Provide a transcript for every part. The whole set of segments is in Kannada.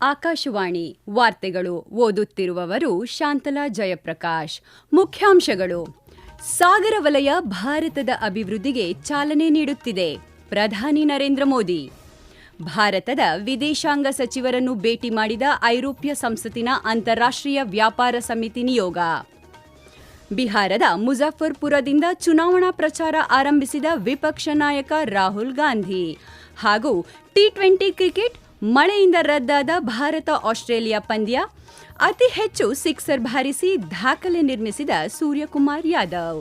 ಆಕಾಶವಾಣಿ ವಾರ್ತೆಗಳು ಓದುತ್ತಿರುವವರು ಶಾಂತಲಾ ಜಯಪ್ರಕಾಶ್. ಮುಖ್ಯಾಂಶಗಳು. ಸಾಗರ ವಲಯ ಭಾರತದ ಅಭಿವೃದ್ಧಿಗೆ ಚಾಲನೆ ನೀಡುತ್ತಿದೆ. ಪ್ರಧಾನಿ ನರೇಂದ್ರ ಮೋದಿ. ಭಾರತದ ವಿದೇಶಾಂಗ ಸಚಿವರನ್ನು ಭೇಟಿ ಮಾಡಿದ ಐರೋಪ್ಯ ಸಂಸತ್ತಿನ ಅಂತಾರಾಷ್ಟ್ರೀಯ ವ್ಯಾಪಾರ ಸಮಿತಿ ನಿಯೋಗ. ಬಿಹಾರದ ಮುಜಾಫರ್ಪುರದಿಂದ ಚುನಾವಣಾ ಪ್ರಚಾರ ಆರಂಭಿಸಿದ ವಿಪಕ್ಷ ನಾಯಕ ರಾಹುಲ್ ಗಾಂಧಿ ಹಾಗೂ ಟಿ ಟ್ವೆಂಟಿ ಕ್ರಿಕೆಟ್ ಮಳೆಯಿಂದ ರದ್ದಾದ ಭಾರತ ಆಸ್ಟ್ರೇಲಿಯಾ ಪಂದ್ಯ. ಅತಿ ಹೆಚ್ಚು ಸಿಕ್ಸರ್ ಬಾರಿಸಿ ದಾಖಲೆ ನಿರ್ಮಿಸಿದ ಸೂರ್ಯಕುಮಾರ್ ಯಾದವ್.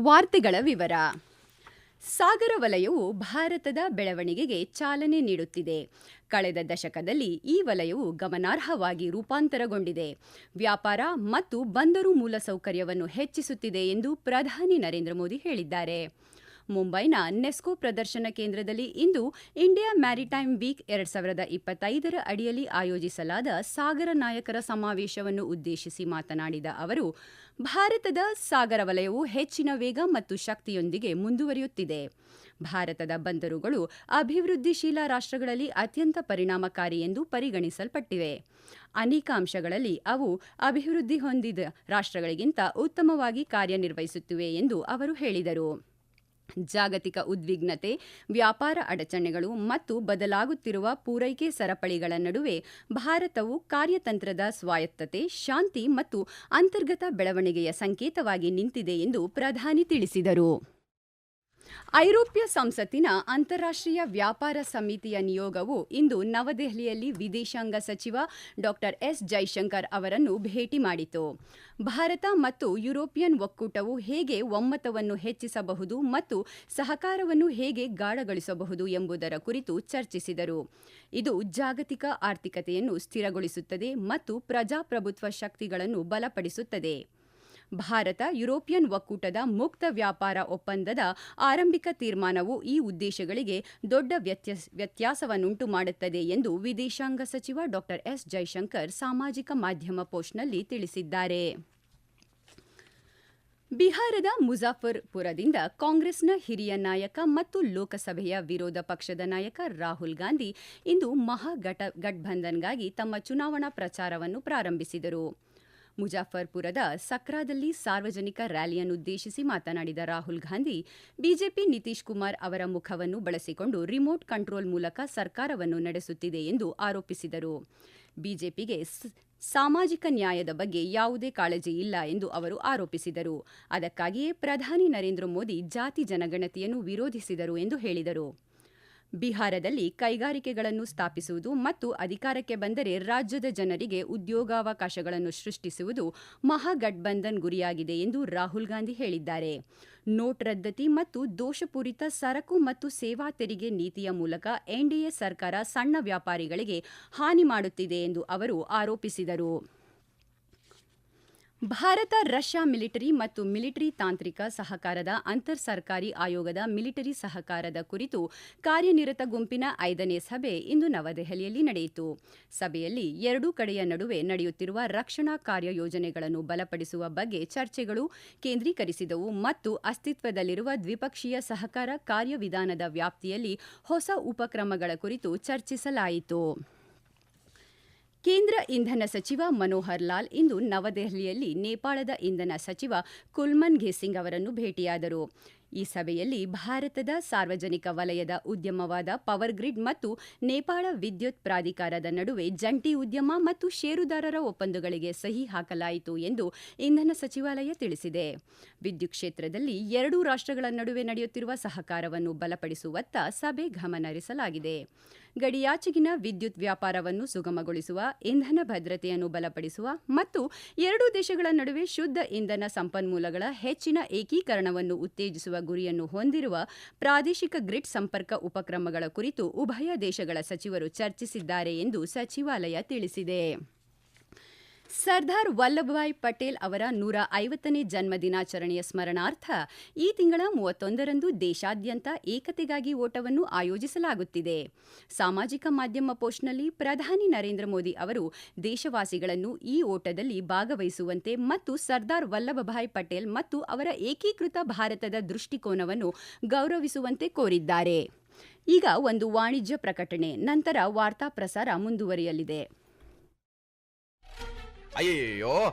ವಾರ್ತೆಗಳ ವಿವರ. ಸಾಗರ ವಲಯವು ಭಾರತದ ಬೆಳವಣಿಗೆಗೆ ಚಾಲನೆ ನೀಡುತ್ತಿದೆ. ಕಳೆದ ದಶಕದಲ್ಲಿ ಈ ವಲಯವು ಗಮನಾರ್ಹವಾಗಿ ರೂಪಾಂತರಗೊಂಡಿದೆ. ವ್ಯಾಪಾರ ಮತ್ತು ಬಂದರು ಮೂಲಸೌಕರ್ಯವನ್ನು ಹೆಚ್ಚಿಸುತ್ತಿದೆ ಎಂದು ಪ್ರಧಾನಿ ನರೇಂದ್ರ ಮೋದಿ ಹೇಳಿದ್ದಾರೆ. ಮುಂಬೈನ ನೆಸ್ಕೋ ಪ್ರದರ್ಶನ ಕೇಂದ್ರದಲ್ಲಿ ಇಂದು ಇಂಡಿಯಾ ಮ್ಯಾರಿಟೈಮ್ ವೀಕ್ ಎರಡ್ ಸಾವಿರದ ಇಪ್ಪತ್ತೈದರ ಅಡಿಯಲ್ಲಿ ಆಯೋಜಿಸಲಾದ ಸಾಗರ ನಾಯಕರ ಸಮಾವೇಶವನ್ನು ಉದ್ದೇಶಿಸಿ ಮಾತನಾಡಿದ ಅವರು ಭಾರತದ ಸಾಗರ ವಲಯವು ಹೆಚ್ಚಿನ ವೇಗ ಮತ್ತು ಶಕ್ತಿಯೊಂದಿಗೆ ಮುಂದುವರಿಯುತ್ತಿದೆ. ಭಾರತದ ಬಂದರುಗಳು ಅಭಿವೃದ್ಧಿಶೀಲ ರಾಷ್ಟ್ರಗಳಲ್ಲಿ ಅತ್ಯಂತ ಪರಿಣಾಮಕಾರಿ ಎಂದು ಪರಿಗಣಿಸಲ್ಪಟ್ಟಿವೆ. ಅನೇಕ ಅಂಶಗಳಲ್ಲಿ ಅವು ಅಭಿವೃದ್ಧಿ ಹೊಂದಿದ ರಾಷ್ಟ್ರಗಳಿಗಿಂತ ಉತ್ತಮವಾಗಿ ಕಾರ್ಯನಿರ್ವಹಿಸುತ್ತಿವೆ ಎಂದು ಅವರು ಹೇಳಿದರು. ಜಾಗತಿಕ ಉದ್ವಿಗ್ನತೆ, ವ್ಯಾಪಾರ ಅಡಚಣೆಗಳು ಮತ್ತು ಬದಲಾಗುತ್ತಿರುವ ಪೂರೈಕೆ ಸರಪಳಿಗಳ ನಡುವೆ ಭಾರತವು ಕಾರ್ಯತಂತ್ರದ ಸ್ವಾಯತ್ತತೆ, ಶಾಂತಿ ಮತ್ತು ಅಂತರ್ಗತ ಬೆಳವಣಿಗೆಯ ಸಂಕೇತವಾಗಿ ನಿಂತಿದೆ ಎಂದು ಪ್ರಧಾನಿ ತಿಳಿಸಿದರು. ಐರೋಪ್ಯ ಸಂಸತ್ತಿನ ಅಂತಾರಾಷ್ಟ್ರೀಯ ವ್ಯಾಪಾರ ಸಮಿತಿಯ ನಿಯೋಗವು ಇಂದು ನವದೆಹಲಿಯಲ್ಲಿ ವಿದೇಶಾಂಗ ಸಚಿವ ಡಾ ಎಸ್ ಜೈಶಂಕರ್ ಅವರನ್ನು ಭೇಟಿ ಮಾಡಿತು. ಭಾರತ ಮತ್ತು ಯುರೋಪಿಯನ್ ಒಕ್ಕೂಟವು ಹೇಗೆ ಒಮ್ಮತವನ್ನು ಹೆಚ್ಚಿಸಬಹುದು ಮತ್ತು ಸಹಕಾರವನ್ನು ಹೇಗೆ ಗಾಢಗೊಳಿಸಬಹುದು ಎಂಬುದರ ಕುರಿತು ಚರ್ಚಿಸಿದರು. ಇದು ಜಾಗತಿಕ ಆರ್ಥಿಕತೆಯನ್ನು ಸ್ಥಿರಗೊಳಿಸುತ್ತದೆ ಮತ್ತು ಪ್ರಜಾಪ್ರಭುತ್ವ ಶಕ್ತಿಗಳನ್ನು ಬಲಪಡಿಸುತ್ತದೆ. ಭಾರತ ಯುರೋಪಿಯನ್ ಒಕ್ಕೂಟದ ಮುಕ್ತ ವ್ಯಾಪಾರ ಒಪ್ಪಂದದ ಆರಂಭಿಕ ತೀರ್ಮಾನವು ಈ ಉದ್ದೇಶಗಳಿಗೆ ದೊಡ್ಡ ವ್ಯತ್ಯಾಸವನ್ನುಂಟು ಮಾಡುತ್ತದೆ ಎಂದು ವಿದೇಶಾಂಗ ಸಚಿವ ಡಾ. ಎಸ್. ಜೈಶಂಕರ್ ಸಾಮಾಜಿಕ ಮಾಧ್ಯಮ ಪೋಸ್ಟ್ನಲ್ಲಿ ತಿಳಿಸಿದ್ದಾರೆ. ಬಿಹಾರದ ಮುಜಾಫರ್ಪುರದಿಂದ ಕಾಂಗ್ರೆಸ್ನ ಹಿರಿಯ ನಾಯಕ ಮತ್ತು ಲೋಕಸಭೆಯ ವಿರೋಧ ಪಕ್ಷದ ನಾಯಕ ರಾಹುಲ್ ಗಾಂಧಿ ಇಂದು ಮಹಾಗಠ ಗಠಬಂಧನ್ಗಾಗಿ ತಮ್ಮ ಚುನಾವಣಾ ಪ್ರಚಾರವನ್ನು ಪ್ರಾರಂಭಿಸಿದರು. ಮುಜಾಫರ್ಪುರದ ಸಕ್ರಾದಲ್ಲಿ ಸಾರ್ವಜನಿಕ ರ್ಯಾಲಿಯನ್ನುದ್ದೇಶಿಸಿ ಮಾತನಾಡಿದ ರಾಹುಲ್ ಗಾಂಧಿ, ಬಿಜೆಪಿ ನಿತೀಶ್ ಕುಮಾರ್ ಅವರ ಮುಖವನ್ನು ಬಳಸಿಕೊಂಡು ರಿಮೋಟ್ ಕಂಟ್ರೋಲ್ ಮೂಲಕ ಸರ್ಕಾರವನ್ನು ನಡೆಸುತ್ತಿದೆ ಎಂದು ಆರೋಪಿಸಿದರು. ಬಿಜೆಪಿಗೆ ಸಾಮಾಜಿಕ ನ್ಯಾಯದ ಬಗ್ಗೆ ಯಾವುದೇ ಕಾಳಜಿ ಇಲ್ಲ ಎಂದು ಅವರು ಆರೋಪಿಸಿದರು. ಅದಕ್ಕಾಗಿಯೇ ಪ್ರಧಾನಿ ನರೇಂದ್ರ ಮೋದಿ ಜಾತಿ ಜನಗಣತಿಯನ್ನು ವಿರೋಧಿಸಿದರು ಎಂದು ಹೇಳಿದರು. ಬಿಹಾರದಲ್ಲಿ ಕೈಗಾರಿಕೆಗಳನ್ನು ಸ್ಥಾಪಿಸುವುದು ಮತ್ತು ಅಧಿಕಾರಕ್ಕೆ ಬಂದರೆ ರಾಜ್ಯದ ಜನರಿಗೆ ಉದ್ಯೋಗಾವಕಾಶಗಳನ್ನು ಸೃಷ್ಟಿಸುವುದು ಮಹಾಗಠಬಂಧನ್ ಗುರಿಯಾಗಿದೆ ಎಂದು ರಾಹುಲ್ ಗಾಂಧಿ ಹೇಳಿದ್ದಾರೆ. ನೋಟ್ ರದ್ದತಿ ಮತ್ತು ದೋಷಪೂರಿತ ಸರಕು ಮತ್ತು ಸೇವಾ ತೆರಿಗೆ ನೀತಿಯ ಮೂಲಕ ಎನ್ಡಿಎ ಸರ್ಕಾರ ಸಣ್ಣ ವ್ಯಾಪಾರಿಗಳಿಗೆ ಹಾನಿ ಮಾಡುತ್ತಿದೆ ಎಂದು ಅವರು ಆರೋಪಿಸಿದರು. ಭಾರತ, ರಷ್ಯಾ ಮಿಲಿಟರಿ ಮತ್ತು ಮಿಲಿಟರಿ ತಾಂತ್ರಿಕ ಸಹಕಾರದ ಅಂತರ್ ಸರ್ಕಾರಿ ಆಯೋಗದ ಮಿಲಿಟರಿ ಸಹಕಾರದ ಕುರಿತು ಕಾರ್ಯನಿರತ ಗುಂಪಿನ ಐದನೇ ಸಭೆ ಇಂದು ನವದೆಹಲಿಯಲ್ಲಿ ನಡೆಯಿತು. ಸಭೆಯಲ್ಲಿ ಎರಡೂ ಕಡೆಯ ನಡುವೆ ನಡೆಯುತ್ತಿರುವ ರಕ್ಷಣಾ ಕಾರ್ಯ ಯೋಜನೆಗಳನ್ನು ಬಲಪಡಿಸುವ ಬಗ್ಗೆ ಚರ್ಚೆಗಳು ಕೇಂದ್ರೀಕರಿಸಿದವು ಮತ್ತು ಅಸ್ತಿತ್ವದಲ್ಲಿರುವ ದ್ವಿಪಕ್ಷೀಯ ಸಹಕಾರ ಕಾರ್ಯವಿಧಾನದ ವ್ಯಾಪ್ತಿಯಲ್ಲಿ ಹೊಸ ಉಪಕ್ರಮಗಳ ಕುರಿತು ಚರ್ಚಿಸಲಾಯಿತು. ಕೇಂದ್ರ ಇಂಧನ ಸಚಿವ ಮನೋಹರ್ ಲಾಲ್ ಇಂದು ನವದೆಹಲಿಯಲ್ಲಿ ನೇಪಾಳದ ಇಂಧನ ಸಚಿವ ಕುಲ್ಮನ್ ಘೇಸಿಂಗ್ ಅವರನ್ನು ಭೇಟಿಯಾದರು. ಈ ಸಭೆಯಲ್ಲಿ ಭಾರತದ ಸಾರ್ವಜನಿಕ ವಲಯದ ಉದ್ಯಮವಾದ ಪವರ್ ಗ್ರಿಡ್ ಮತ್ತು ನೇಪಾಳ ವಿದ್ಯುತ್ ಪ್ರಾಧಿಕಾರದ ನಡುವೆ ಜಂಟಿ ಉದ್ಯಮ ಮತ್ತು ಷೇರುದಾರರ ಒಪ್ಪಂದಗಳಿಗೆ ಸಹಿ ಹಾಕಲಾಯಿತು ಎಂದು ಇಂಧನ ಸಚಿವಾಲಯ ತಿಳಿಸಿದೆ. ವಿದ್ಯುತ್ ಕ್ಷೇತ್ರದಲ್ಲಿ ಎರಡೂ ರಾಷ್ಟ್ರಗಳ ನಡುವೆ ನಡೆಯುತ್ತಿರುವ ಸಹಕಾರವನ್ನು ಬಲಪಡಿಸುವತ್ತ ಸಭೆ ಗಮನಹರಿಸಲಾಗಿದೆ ಗಡಿಯಾಚೆಗಿನ ವಿದ್ಯುತ್ ವ್ಯಾಪಾರವನ್ನು ಸುಗಮಗೊಳಿಸುವ, ಇಂಧನ ಭದ್ರತೆಯನ್ನು ಬಲಪಡಿಸುವ ಮತ್ತು ಎರಡೂ ದೇಶಗಳ ನಡುವೆ ಶುದ್ಧ ಇಂಧನ ಸಂಪನ್ಮೂಲಗಳ ಹೆಚ್ಚಿನ ಏಕೀಕರಣವನ್ನು ಉತ್ತೇಜಿಸುವ ಗುರಿಯನ್ನು ಹೊಂದಿರುವ ಪ್ರಾದೇಶಿಕ ಗ್ರಿಡ್ ಸಂಪರ್ಕ ಉಪಕ್ರಮಗಳ ಕುರಿತು ಉಭಯ ದೇಶಗಳ ಸಚಿವರು ಚರ್ಚಿಸಿದ್ದಾರೆ ಎಂದು ಸಚಿವಾಲಯ ತಿಳಿಸಿದೆ. ಸರ್ದಾರ್ ವಲ್ಲಭಭಾಯ್ ಪಟೇಲ್ ಅವರ ನೂರ ಐವತ್ತನೇ ಜನ್ಮ ದಿನಾಚರಣೆಯ ಸ್ಮರಣಾರ್ಥ ಈ ತಿಂಗಳ ಮೂವತ್ತೊಂದರಂದು ದೇಶಾದ್ಯಂತ ಏಕತೆಗಾಗಿ ಓಟವನ್ನು ಆಯೋಜಿಸಲಾಗುತ್ತಿದೆ. ಸಾಮಾಜಿಕ ಮಾಧ್ಯಮ ಪೋಸ್ಟ್ನಲ್ಲಿ ಪ್ರಧಾನಿ ನರೇಂದ್ರ ಮೋದಿ ಅವರು ದೇಶವಾಸಿಗಳನ್ನು ಈ ಓಟದಲ್ಲಿ ಭಾಗವಹಿಸುವಂತೆ ಮತ್ತು ಸರ್ದಾರ್ ವಲ್ಲಭಭಾಯ್ ಪಟೇಲ್ ಮತ್ತು ಅವರ ಏಕೀಕೃತ ಭಾರತದ ದೃಷ್ಟಿಕೋನವನ್ನು ಗೌರವಿಸುವಂತೆ ಕೋರಿದ್ದಾರೆ. ಈಗ ಒಂದು ವಾಣಿಜ್ಯ ಪ್ರಕಟಣೆ, ನಂತರ ವಾರ್ತಾ ಪ್ರಸಾರ ಮುಂದುವರಿಯಲಿದೆ. 哎呦，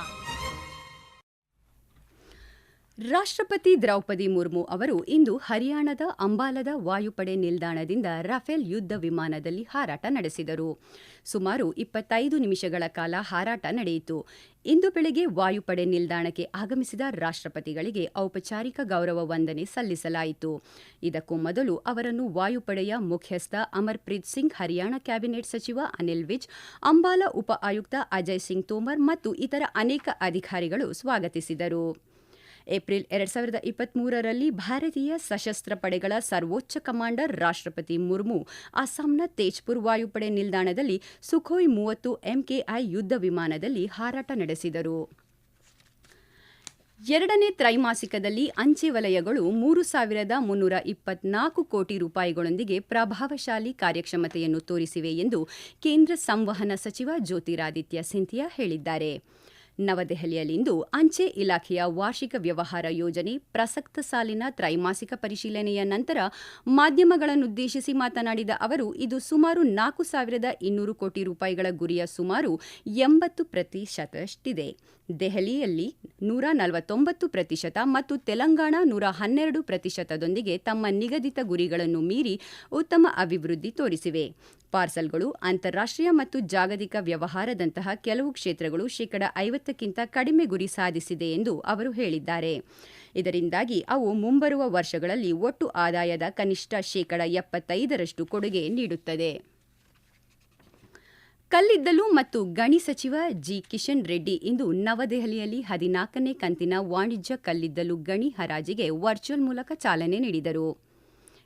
거야. ರಾಷ್ಟ್ರಪತಿ ದ್ರೌಪದಿ ಮುರ್ಮು ಅವರು ಇಂದು ಹರಿಯಾಣದ ಅಂಬಾಲದ ವಾಯುಪಡೆ ನಿಲ್ದಾಣದಿಂದ ರಫೇಲ್ ಯುದ್ಧ ವಿಮಾನದಲ್ಲಿ ಹಾರಾಟ ನಡೆಸಿದರು. ಸುಮಾರು ಇಪ್ಪತ್ತೈದು ನಿಮಿಷಗಳ ಕಾಲ ಹಾರಾಟ ನಡೆಯಿತು. ಇಂದು ಬೆಳಗ್ಗೆ ವಾಯುಪಡೆ ನಿಲ್ದಾಣಕ್ಕೆ ಆಗಮಿಸಿದ ರಾಷ್ಟ್ರಪತಿಗಳಿಗೆ ಔಪಚಾರಿಕ ಗೌರವ ವಂದನೆ ಸಲ್ಲಿಸಲಾಯಿತು. ಇದಕ್ಕೂ ಮೊದಲು ಅವರನ್ನು ವಾಯುಪಡೆಯ ಮುಖ್ಯಸ್ಥ ಅಮರ್ಪ್ರೀತ್ ಸಿಂಗ್, ಹರಿಯಾಣ ಕ್ಯಾಬಿನೆಟ್ ಸಚಿವ ಅನಿಲ್ ವಿಜ್, ಅಂಬಾಲ ಉಪ ಆಯುಕ್ತ ಅಜಯ್ ಸಿಂಗ್ ತೋಮರ್ ಮತ್ತು ಇತರ ಅನೇಕ ಅಧಿಕಾರಿಗಳು ಸ್ವಾಗತಿಸಿದರು. ಏಪ್ರಿಲ್ ಎರಡ್ ಸಾವಿರದ ಇಪ್ಪತ್ಮೂರರಲ್ಲಿ ಭಾರತೀಯ ಸಶಸ್ತ್ರ ಪಡೆಗಳ ಸರ್ವೋಚ್ಚ ಕಮಾಂಡರ್ ರಾಷ್ಟ್ರಪತಿ ಮುರ್ಮು, ಅಸ್ಸಾಂನ ತೇಜ್ಪುರ್ ವಾಯುಪಡೆ ನಿಲ್ದಾಣದಲ್ಲಿ ಸುಖೋಯ್ ಮೂವತ್ತು ಎಂಕೆಐ ಯುದ್ಧ ವಿಮಾನದಲ್ಲಿ ಹಾರಾಟ ನಡೆಸಿದರು. ಎರಡನೇ ತ್ರೈಮಾಸಿಕದಲ್ಲಿ ಅಂಚೆ ವಲಯಗಳು ಮೂರು ಸಾವಿರದ ಮುನ್ನೂರ ಇಪ್ಪತ್ನಾಲ್ಕು ಕೋಟಿ ರೂಪಾಯಿಗಳೊಂದಿಗೆ ಪ್ರಭಾವಶಾಲಿ ಕಾರ್ಯಕ್ಷಮತೆಯನ್ನು ತೋರಿಸಿವೆ ಎಂದು ಕೇಂದ್ರ ಸಂವಹನ ಸಚಿವ ಜ್ಯೋತಿರಾದಿತ್ಯ ಸಿಂಧಿಯಾ ಹೇಳಿದ್ದಾರೆ. ನವದೆಹಲಿಯಲ್ಲಿಂದು ಅಂಚೆ ಇಲಾಖೆಯ ವಾರ್ಷಿಕ ವ್ಯವಹಾರ ಯೋಜನೆ ಪ್ರಸಕ್ತ ಸಾಲಿನ ತ್ರೈಮಾಸಿಕ ಪರಿಶೀಲನೆಯ ನಂತರ ಮಾಧ್ಯಮಗಳನ್ನುದ್ದೇಶಿಸಿ ಮಾತನಾಡಿದ ಅವರು, ಇದು ಸುಮಾರು ನಾಲ್ಕು ಸಾವಿರದ ಇನ್ನೂರು ಕೋಟಿ ರೂಪಾಯಿಗಳ ಗುರಿಯ ಸುಮಾರು ಎಂಬತ್ತು ಪ್ರತಿಶತಷ್ಟಿದೆ. ದೆಹಲಿಯಲ್ಲಿ ನೂರ ನಲವತ್ತೊಂಬತ್ತು ಪ್ರತಿಶತ ಮತ್ತು ತೆಲಂಗಾಣ ನೂರ ಹನ್ನೆರಡು ಪ್ರತಿಶತದೊಂದಿಗೆ ತಮ್ಮ ನಿಗದಿತ ಗುರಿಗಳನ್ನು ಮೀರಿ ಉತ್ತಮ ಅಭಿವೃದ್ಧಿ ತೋರಿಸಿವೆ. ಪಾರ್ಸಲ್ಗಳು, ಅಂತಾರಾಷ್ಟ್ರೀಯ ಮತ್ತು ಜಾಗತಿಕ ವ್ಯವಹಾರದಂತಹ ಕೆಲವು ಕ್ಷೇತ್ರಗಳು ಶೇಕಡ ಐವತ್ತಕ್ಕಿಂತ ಕಡಿಮೆ ಗುರಿ ಸಾಧಿಸಿದೆ ಎಂದು ಅವರು ಹೇಳಿದ್ದಾರೆ. ಇದರಿಂದಾಗಿ ಅವು ಮುಂಬರುವ ವರ್ಷಗಳಲ್ಲಿ ಒಟ್ಟು ಆದಾಯದ ಕನಿಷ್ಠ ಶೇಕಡ ಎಪ್ಪತ್ತೈದರಷ್ಟು ಕೊಡುಗೆ ನೀಡುತ್ತದೆ. ಕಲ್ಲಿದ್ದಲು ಮತ್ತು ಗಣಿ ಸಚಿವ ಜಿ. ಕಿಶನ್ ರೆಡ್ಡಿ ಇಂದು ನವದೆಹಲಿಯಲ್ಲಿ ಹದಿನಾಲ್ಕನೇ ಕಂತಿನ ವಾಣಿಜ್ಯ ಕಲ್ಲಿದ್ದಲು ಗಣಿ ಹರಾಜಿಗೆ ವರ್ಚುವಲ್ ಮೂಲಕ ಚಾಲನೆ ನೀಡಿದರು.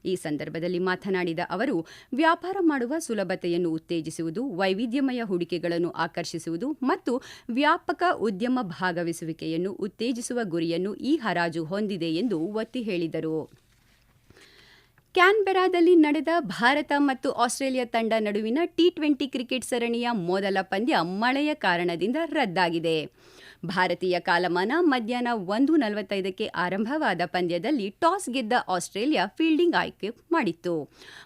ಈ ಸಂದರ್ಭದಲ್ಲಿ ಮಾತನಾಡಿದ ಅವರು, ವ್ಯಾಪಾರ ಮಾಡುವ ಸುಲಭತೆಯನ್ನು ಉತ್ತೇಜಿಸುವುದು, ವೈವಿಧ್ಯಮಯ ಹೂಡಿಕೆಗಳನ್ನು ಆಕರ್ಷಿಸುವುದು ಮತ್ತು ವ್ಯಾಪಕ ಉದ್ಯಮ ಭಾಗವಹಿಸುವಿಕೆಯನ್ನು ಉತ್ತೇಜಿಸುವ ಗುರಿಯನ್ನು ಈ ಹರಾಜು ಹೊಂದಿದೆ ಎಂದು ಒತ್ತಿ ಹೇಳಿದರು. ಕ್ಯಾನ್ಬೆರಾದಲ್ಲಿ ನಡೆದ ಭಾರತ ಮತ್ತು ಆಸ್ಟ್ರೇಲಿಯಾ ತಂಡ ನಡುವಿನ ಟಿ ಟ್ವೆಂಟಿ ಕ್ರಿಕೆಟ್ ಸರಣಿಯ ಮೊದಲ ಪಂದ್ಯ ಮಳೆಯ ಕಾರಣದಿಂದ ರದ್ದಾಗಿದೆ. ಭಾರತೀಯ ಕಾಲಮಾನ ಮಧ್ಯಾಹ್ನ ಒಂದು ನಲವತ್ತೈದಕ್ಕೆ ಆರಂಭವಾದ ಪಂದ್ಯದಲ್ಲಿ ಟಾಸ್ ಗೆದ್ದ ಆಸ್ಟ್ರೇಲಿಯಾ ಫೀಲ್ಡಿಂಗ್ ಆಯ್ಕೆ ಮಾಡಿತ್ತು.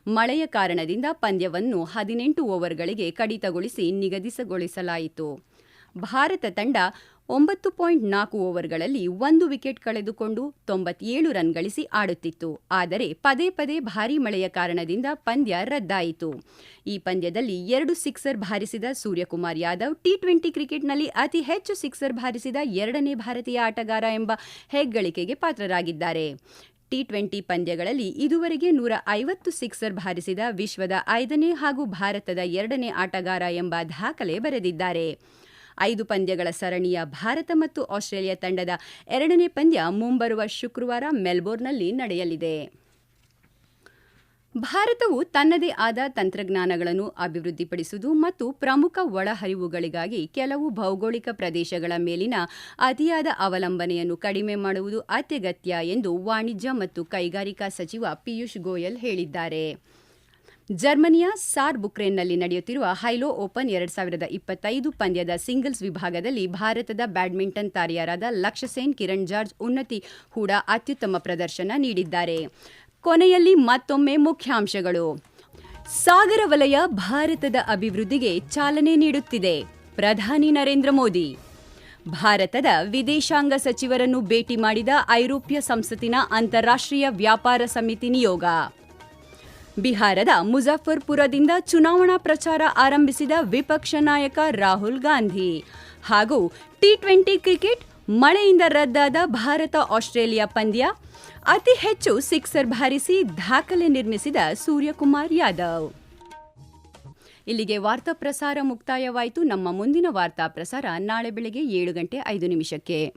ಮಳೆಯ ಕಾರಣದಿಂದ ಪಂದ್ಯವನ್ನು ಹದಿನೆಂಟು ಓವರ್ಗಳಿಗೆ ಕಡಿತಗೊಳಿಸಿ ನಿಗದಿಸಗೊಳಿಸಲಾಯಿತು. ಭಾರತ ತಂಡ ಒಂಬತ್ತು ಪಾಯಿಂಟ್ ನಾಲ್ಕು ಓವರ್ಗಳಲ್ಲಿ ಒಂದು ವಿಕೆಟ್ ಕಳೆದುಕೊಂಡು ತೊಂಬತ್ತೇಳು ರನ್ ಗಳಿಸಿ ಆಡುತ್ತಿತ್ತು. ಆದರೆ ಪದೇ ಪದೇ ಭಾರೀ ಮಳೆಯ ಕಾರಣದಿಂದ ಪಂದ್ಯ ರದ್ದಾಯಿತು. ಈ ಪಂದ್ಯದಲ್ಲಿ ಎರಡು ಸಿಕ್ಸರ್ ಬಾರಿಸಿದ ಸೂರ್ಯಕುಮಾರ್ ಯಾದವ್ ಟಿ ಟ್ವೆಂಟಿ ಕ್ರಿಕೆಟ್ನಲ್ಲಿ ಅತಿ ಹೆಚ್ಚು ಸಿಕ್ಸರ್ ಬಾರಿಸಿದ ಎರಡನೇ ಭಾರತೀಯ ಆಟಗಾರ ಎಂಬ ಹೆಗ್ಗಳಿಕೆಗೆ ಪಾತ್ರರಾಗಿದ್ದಾರೆ. ಟಿ ಟ್ವೆಂಟಿ ಪಂದ್ಯಗಳಲ್ಲಿ ಇದುವರೆಗೆ ನೂರ ಐವತ್ತು ಸಿಕ್ಸರ್ ಬಾರಿಸಿದ ವಿಶ್ವದ ಐದನೇ ಹಾಗೂ ಭಾರತದ ಎರಡನೇ ಆಟಗಾರ ಎಂಬ ದಾಖಲೆ ಬರೆದಿದ್ದಾರೆ. ಐದು ಪಂದ್ಯಗಳ ಸರಣಿಯ ಭಾರತ ಮತ್ತು ಆಸ್ಟ್ರೇಲಿಯಾ ತಂಡದ ಎರಡನೇ ಪಂದ್ಯ ಮುಂಬರುವ ಶುಕ್ರವಾರ ಮೆಲ್ಬೋರ್ನ್ನಲ್ಲಿ ನಡೆಯಲಿದೆ. ಭಾರತವು ತನ್ನದೇ ಆದ ತಂತ್ರಜ್ಞಾನಗಳನ್ನು ಅಭಿವೃದ್ಧಿಪಡಿಸುವುದು ಮತ್ತು ಪ್ರಮುಖ ಒಳಹರಿವುಗಳಿಗಾಗಿ ಕೆಲವು ಭೌಗೋಳಿಕ ಪ್ರದೇಶಗಳ ಮೇಲಿನ ಅತಿಯಾದ ಅವಲಂಬನೆಯನ್ನು ಕಡಿಮೆ ಮಾಡುವುದು ಅತ್ಯಗತ್ಯ ಎಂದು ವಾಣಿಜ್ಯ ಮತ್ತು ಕೈಗಾರಿಕಾ ಸಚಿವ ಪಿಯೂಷ್ ಗೋಯಲ್ ಹೇಳಿದ್ದಾರೆ. ಜರ್ಮನಿಯ ಸಾರ್ ಬುಕ್ರೇನ್ನಲ್ಲಿ ನಡೆಯುತ್ತಿರುವ ಹೈಲೋ ಓಪನ್ ಎರಡ್ ಸಾವಿರದ ಇಪ್ಪತ್ತೈದು ಪಂದ್ಯದ ಸಿಂಗಲ್ಸ್ ವಿಭಾಗದಲ್ಲಿ ಭಾರತದ ಬ್ಯಾಡ್ಮಿಂಟನ್ ತಾರೆಯರಾದ ಲಕ್ಷಸೇನ್ ಕಿರಣ್ ಜಾರ್ಜ್ ಉನ್ನತಿ ಹೂಡ ಅತ್ಯುತ್ತಮ ಪ್ರದರ್ಶನ ನೀಡಿದ್ದಾರೆ. ಕೊನೆಯಲ್ಲಿ ಮತ್ತೊಮ್ಮೆ ಮುಖ್ಯಾಂಶಗಳು. ಸಾಗರ ವಲಯ ಭಾರತದ ಅಭಿವೃದ್ಧಿಗೆ ಚಾಲನೆ ನೀಡುತ್ತಿದೆ. ಪ್ರಧಾನಿ ನರೇಂದ್ರ ಮೋದಿ. ಭಾರತದ ವಿದೇಶಾಂಗ ಸಚಿವರನ್ನು ಭೇಟಿ ಮಾಡಿದ ಐರೋಪ್ಯ ಸಂಸತ್ತಿನ ಅಂತಾರಾಷ್ಟ್ರೀಯ ವ್ಯಾಪಾರ ಸಮಿತಿ ನಿಯೋಗ. ಬಿಹಾರದ ಮುಜಾಫರ್ಪುರದಿಂದ ಚುನಾವಣಾ ಪ್ರಚಾರ ಆರಂಭಿಸಿದ ವಿಪಕ್ಷ ನಾಯಕ ರಾಹುಲ್ ಗಾಂಧಿ. ಹಾಗೂ ಟಿ ಟ್ವೆಂಟಿ ಕ್ರಿಕೆಟ್ ಮಳೆಯಿಂದ ರದ್ದಾದ ಭಾರತ ಆಸ್ಟ್ರೇಲಿಯಾ ಪಂದ್ಯ. ಅತಿ ಹೆಚ್ಚು ಸಿಕ್ಸರ್ ಬಾರಿಸಿ ದಾಖಲೆ ನಿರ್ಮಿಸಿದ ಸೂರ್ಯಕುಮಾರ್ ಯಾದವ್. ಇಲ್ಲಿಗೆ ವಾರ್ತಾ ಪ್ರಸಾರ ಮುಕ್ತಾಯವಾಯಿತು. ನಮ್ಮ ಮುಂದಿನ ವಾರ್ತಾ ಪ್ರಸಾರ ನಾಳೆ ಬೆಳಗ್ಗೆ ಏಳು ಗಂಟೆ ಐದು ನಿಮಿಷಕ್ಕೆ.